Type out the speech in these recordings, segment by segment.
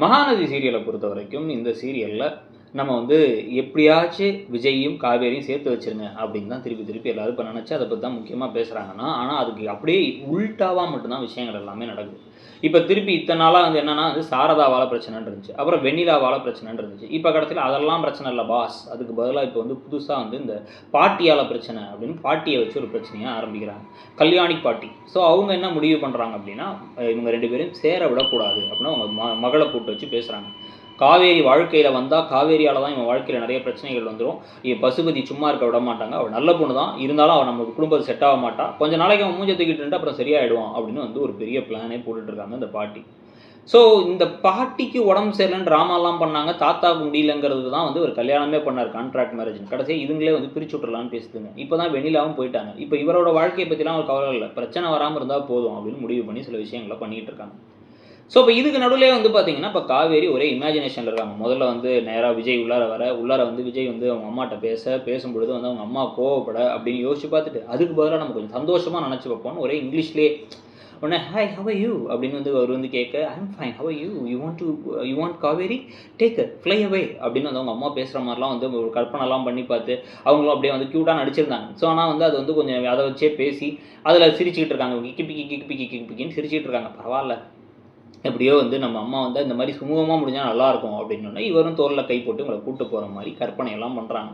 மகாநதி சீரியலை பொறுத்த வரைக்கும் இந்த சீரியலில் நம்ம வந்து எப்படியாச்சும் விஜயும் காவேரியும் சேர்த்து வச்சிருங்க அப்படின்னு தான் திருப்பி திருப்பி எல்லாரும் இப்போ நினச்சி அதை பற்றி தான் முக்கியமாக பேசுகிறாங்கன்னா ஆனால் அதுக்கு அப்படியே உள்டாவாக மட்டும்தான் விஷயங்கள் எல்லாமே நடக்குது. இப்போ திருப்பி இத்தனை நாளாக வந்து என்னென்னா வந்து சாரதாவால் பிரச்சனைன்னு இருந்துச்சு. அப்புறம் வெண்ணிலாவால் பிரச்சனைன்னு இருந்துச்சு. இப்போ கடைசியில் அதெல்லாம் பிரச்சனை இல்லை பாஸ் அதுக்கு பதிலாக இப்போ வந்து புதுசாக வந்து இந்த பாட்டியால் பிரச்சனை அப்படின்னு பாட்டியை வச்சு ஒரு பிரச்சனையாக ஆரம்பிக்கிறாங்க. கல்யாணி பாட்டி. ஸோ அவங்க என்ன முடிவு பண்ணுறாங்க அப்படின்னா இவங்க ரெண்டு பேரும் சேர விடக்கூடாது அப்படின்னு அவங்க ம மகளை கூப்பிட்டு வச்சு பேசுகிறாங்க காவேரி வாழ்க்கையில் வந்தால் காவேரியால் தான் இவன் வாழ்க்கையில் நிறைய பிரச்சனைகள் வந்துடும் இவன் பசுபதி சும்மா இருக்க விட மாட்டாங்க. அவள் நல்ல பொண்ணு தான் இருந்தாலும் அவன் நம்ம குடும்பத்தை செட் ஆக மாட்டா. கொஞ்ச நாளைக்கு அவன் மூஞ்ச தூக்கிட்டு இருந்தா அப்புறம் சரியாயிடுவான் அப்படின்னு வந்து ஒரு பெரிய பிளானே போட்டுட்ருக்காங்க இந்த பாட்டி. ஸோ இந்த பாட்டிக்கு உடம்பு சரியில்லைன்னு ட்ராமாலாம் பண்ணாங்க. தாத்தாவுக்கு முடியலங்கிறது தான் வந்து ஒரு கல்யாணமே பண்ணார். கான்ட்ராக்ட் மேரேஜ் கடைசியாக இதுங்களே வந்து பிரிச்சு விட்டுறலாம்னு பேசுதுங்க. இப்போ தான் வெளியிலாவும் போயிட்டாங்க. இப்போ இவரோட வாழ்க்கையை பற்றிலாம் ஒரு கவலை இல்லை பிரச்சனை வராமல் இருந்தால் போதும் அப்படின்னு முடிவு பண்ணி சில விஷயங்களை பண்ணிகிட்டு இருக்காங்க ஸோ இப்போ இதுக்கு நடுவில் வந்து பார்த்தீங்கன்னா இப்போ காவேரி ஒரே இமேஜினேஷனில் இருக்காங்க. முதல்ல வந்து நேராக விஜய் உள்ளார வர உள்ளார வந்து விஜய் வந்து அவங்க அம்மாட்ட பேச பேசும்பொழுது வந்து அவங்க அம்மா கோவப்பட அப்படின்னு யோசிச்சு பார்த்துட்டு அதுக்கு பதிலாக நம்ம கொஞ்சம் சந்தோஷமாக நினச்சி வைப்போம்னு ஒரே இங்கிலீஷ்லேயே உடனே ஹாய் ஹவ யூ அப்படின்னு வந்து அவர் வந்து கேட்க I'm fine how you you want to you want Kaveri? Take fly away அப்படின்னு வந்து அவங்க அம்மா பேசுகிற மாதிரிலாம் வந்து ஒரு கற்பனைலாம் பண்ணி பார்த்து அவங்களும் அப்படியே வந்து க்யூட்டாக நடிச்சிருந்தாங்க. ஸோ ஆனால் வந்து அது வந்து கொஞ்சம் அதை வச்சே பேசி அதில் சிரிச்சுக்கிட்டு இருக்காங்க. கிக்கி பிக்கி கிக்கி பிக்கி கிக்கி பிக்கின்னு சிரிச்சிட்டு இருக்காங்க. பரவாயில்ல. எப்படியோ வந்து நம்ம அம்மா வந்து இந்த மாதிரி சுமூகமாக முடிஞ்சால் நல்லாயிருக்கும் அப்படின்னு இவரும் தோரில் கை போட்டு உங்களை கூட்டு போகிற மாதிரி கற்பனையெல்லாம் பண்ணுறாங்க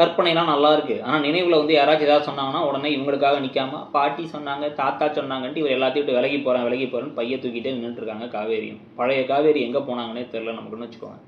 கற்பனைலாம் நல்லா இருக்குது ஆனால் நினைவில் வந்து யாராச்சும் ஏதாவது சொன்னாங்கன்னா உடனே இவங்களுக்காக நிற்காம பாட்டி சொன்னாங்க தாத்தா சொன்னாங்கன்ட்டு இவர் எல்லாத்தையும் விட்டு விலகி போகிறேன் விலகி போகிறேன்னு பைய தூக்கிட்டே நின்றுட்டுருக்காங்க காவேரியும். பழைய காவேரி எங்கே போனாங்கன்னே தெரில நமக்குன்னு வச்சுக்கோங்க.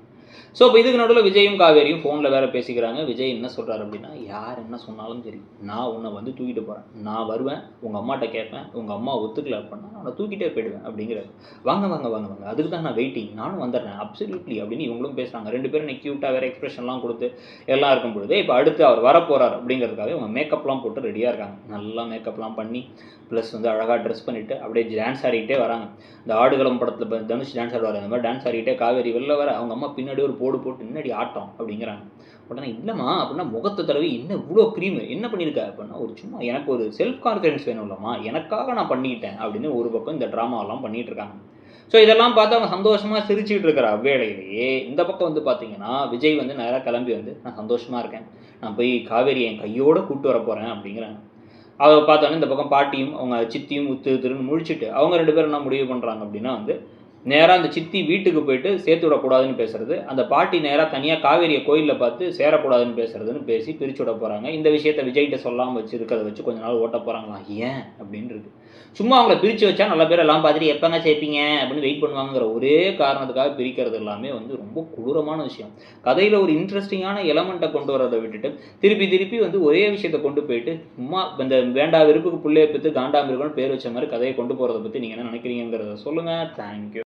ஸோ இப்போ இதுக்கு நடுவில் விஜயும் காவேரியும் ஃபோனில் வேற பேசிக்கிறாங்க. விஜய் என்ன சொல்கிறாரு அப்படின்னா யார் என்ன சொன்னாலும் சரி நான் உன்னை வந்து தூக்கிட்டு போகிறேன் நான் வருவேன் உங்கள் அம்மாட்ட கேட்பேன் உங்கள் அம்மா ஒத்துக்கல அப்படின்னா நான் தூக்கிட்டே போயிடுவேன் அப்படிங்கிறாரு. வாங்க வாங்க வாங்க வாங்க. அதுக்கு தான் நான் வெயிட்டிங் நானும் வந்துடுறேன். அப்சல்யூட்லி அப்படின்னு இவங்களும் பேசுகிறாங்க ரெண்டு பேரும் எனக்கு க்யூட்டாக வேறு எக்ஸ்பிரஷன்லாம் கொடுத்து எல்லாம் இருக்கும் பொழுது இப்போ அடுத்து அவர் வரப்போகிறார் அப்படிங்கிறதுக்காக இவங்க மேக்கப்லாம் போட்டு ரெடியாக இருக்காங்க. நல்லா மேக்கப்லாம் பண்ணி ப்ளஸ் வந்து அழகாக ட்ரெஸ் பண்ணிவிட்டு அப்படியே டான்ஸ் ஆடிக்கிட்டே வராங்க. இந்த ஆடுகளம் படத்தில் தனுஷ் டான்ஸ் ஆடுவார். அந்த மாதிரி டான்ஸ் ஆடிக்கிட்டே காவேரி வெளில வர அவங்க அம்மா பின்னாடி ஒரு போடு போட்டு முன்னாடி ஆட்டம் அப்படிங்கிறாங்க. உடனே இல்லைம்மா அப்படின்னா முகத்தை தடவி என்ன இவ்வளோ க்ரீம் என்ன பண்ணியிருக்க அப்படின்னா ஒரு சும்மா எனக்கு ஒரு செல்ஃப் கான்ஃபிடன்ஸ் வேணும் இல்லைம்மா. எனக்காக நான் பண்ணிக்கிட்டேன் அப்படின்னு ஒரு பக்கம் இந்த ட்ராமாவெல்லாம் பண்ணிகிட்டு இருக்காங்க. ஸோ இதெல்லாம் பார்த்து அவங்க சந்தோஷமாக சிரிச்சுட்டு இருக்கிற அவ்வேளையிலேயே இந்த பக்கம் வந்து பார்த்தீங்கன்னா விஜய் வந்து நேராக கிளம்பி வந்து நான் சந்தோஷமாக இருக்கேன். நான் போய் காவேரி என் கையோடு கூப்பிட்டு வர போகிறேன் அப்படிங்கிறாங்க. அதை பார்த்தோன்னே இந்த பக்கம் பாட்டியும் அவங்க சித்தியும் உத்து திருன்னு முழிச்சிட்டு அவங்க ரெண்டு பேரும் என்ன முடிவு பண்ணுறாங்க அப்படின்னா வந்து நேராக அந்த சித்தி வீட்டுக்கு போயிட்டு சேர்த்து விடக்கூடாதுன்னு பேசுறது அந்த பாட்டி நேராக தனியாக காவேரியை கோயிலில் பார்த்து சேரக்கூடாதுன்னு பேசுறதுன்னு பேசி பிரிச்சு விட போகிறாங்க இந்த விஷயத்த விஜய்கிட்ட சொல்லாமல் வச்சு இருக்கிறத வச்சு கொஞ்ச நாள் ஓட்ட போகிறாங்களா ஏன்? அப்படின்னு இருக்கு. சும்மா அவங்கள பிரித்து வச்சா நல்ல பேர் எல்லாம் பார்த்துட்டு எப்போங்க சேர்ப்பீங்க? அப்படின்னு வெயிட் பண்ணுவாங்கிற ஒரே காரணத்துக்காக பிரிக்கிறது எல்லாமே வந்து ரொம்ப கொடூரமான விஷயம். கதையில் ஒரு இன்ட்ரெஸ்டிங்கான எலமெண்ட்டை கொண்டு வரதை விட்டுட்டு திருப்பி திருப்பி வந்து ஒரே விஷயத்தை கொண்டு போயிட்டு சும்மா இந்த வேண்டா விருப்புக்கு புள்ளைய பெற்று காண்டாமிருகம்னு பேர் வச்ச மாதிரி கதையை கொண்டு போகிறத பற்றி நீங்கள் என்ன நினைக்கிறீங்கிறத சொல்லுங்கள் தேங்க்யூ